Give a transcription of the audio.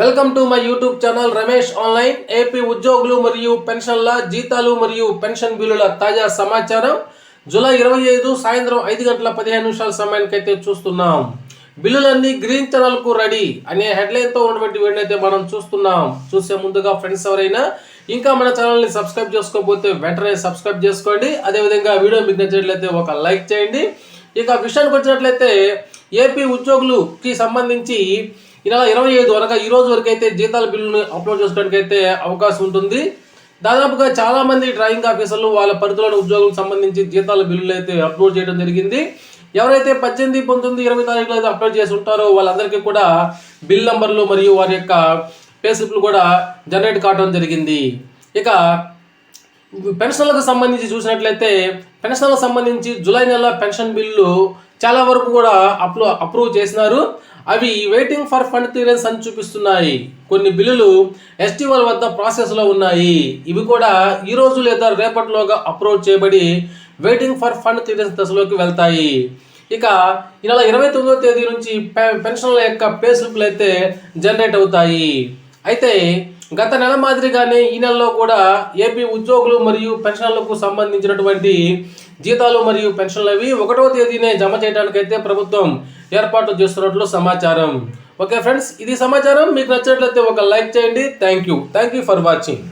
Welcome to my YouTube channel Ramesh online. AP ఉద్యోగులు మరియు పెన్షన్ల జీతాలు మరియు పెన్షన్ బిల్లుల తాజా సమాచారం. జూలై ఇరవై ఐదు సాయంత్రం ఐదు గంటల పదిహేను నిమిషాల సమయానికి అయితే చూస్తున్నాం. బిల్లులన్నీ గ్రీన్ ఛానల్కు రెడీ అనే హెడ్లైన్తో ఉన్నటువంటి వీడియో మనం చూస్తున్నాం. చూసే ముందుగా ఫ్రెండ్స్ ఎవరైనా ఇంకా మన ఛానల్ని సబ్స్క్రైబ్ చేసుకోకపోతే వెంటనే సబ్స్క్రైబ్ చేసుకోండి. అదేవిధంగా వీడియో మీకు నచ్చినట్లయితే ఒక లైక్ చేయండి. ఇక విషయానికి వచ్చినట్లయితే ఏపీ ఉద్యోగులుకి సంబంధించి ఈ నెల ఇరవై ఐదు అనగా ఈ రోజు వరకు అయితే జీతాల బిల్లును అప్లోడ్ చేసుకోవడానికి అయితే అవకాశం ఉంటుంది. దాదాపుగా చాలా మంది డ్రాయింగ్ ఆఫీసర్లు వాళ్ళ పరిధిలోని ఉద్యోగులకు సంబంధించి జీతాల బిల్లులు అయితే అప్లోడ్ చేయడం జరిగింది. ఎవరైతే పద్దెనిమిది పంతొమ్మిది ఇరవై తారీఖులో అయితే అప్లోడ్ చేసి ఉంటారో వాళ్ళందరికీ కూడా బిల్ నంబర్లు మరియు వారి యొక్క పేస్లిప్లు కూడా జనరేట్ కావడం జరిగింది. ఇక పెన్షన్లకు సంబంధించి చూసినట్లయితే పెన్షన్లకు సంబంధించి జూలై నెల పెన్షన్ బిల్లు చాలా వరకు కూడా అప్లో అప్రూవ్ చేసినారు. అవి వెయిటింగ్ ఫర్ ఫండ్ క్లియరెన్స్ అని చూపిస్తున్నాయి. కొన్ని బిల్లులు ఎస్టీఓల వద్ద ప్రాసెస్లో ఉన్నాయి. ఇవి కూడా ఈ రోజు లేదా రేపటిలోగా అప్రూవ్ చేయబడి వెయిటింగ్ ఫర్ ఫండ్ క్లియరెన్స్ దశలోకి వెళ్తాయి. ఇక ఈ నెల ఇరవై తొమ్మిదో తేదీ నుంచి పెన్షన్ల యొక్క పే స్లిప్లు అయితే జనరేట్ అవుతాయి. అయితే గత నెల మాదిరిగానే ఈ నెలలో కూడా ఏపీ ఉద్యోగులు మరియు పెన్షన్లకు సంబంధించినటువంటి జీతాలు మరియు పెన్షన్లు అవి ఒకటో తేదీనే జమ చేయడానికైతే ప్రభుత్వం ఏర్పాట్లు చేస్తున్నట్లు సమాచారం. ఓకే ఫ్రెండ్స్ ఇది సమాచారం. మీకు నచ్చినట్లయితే ఒక లైక్ చేయండి. Thank you. Thank you for watching.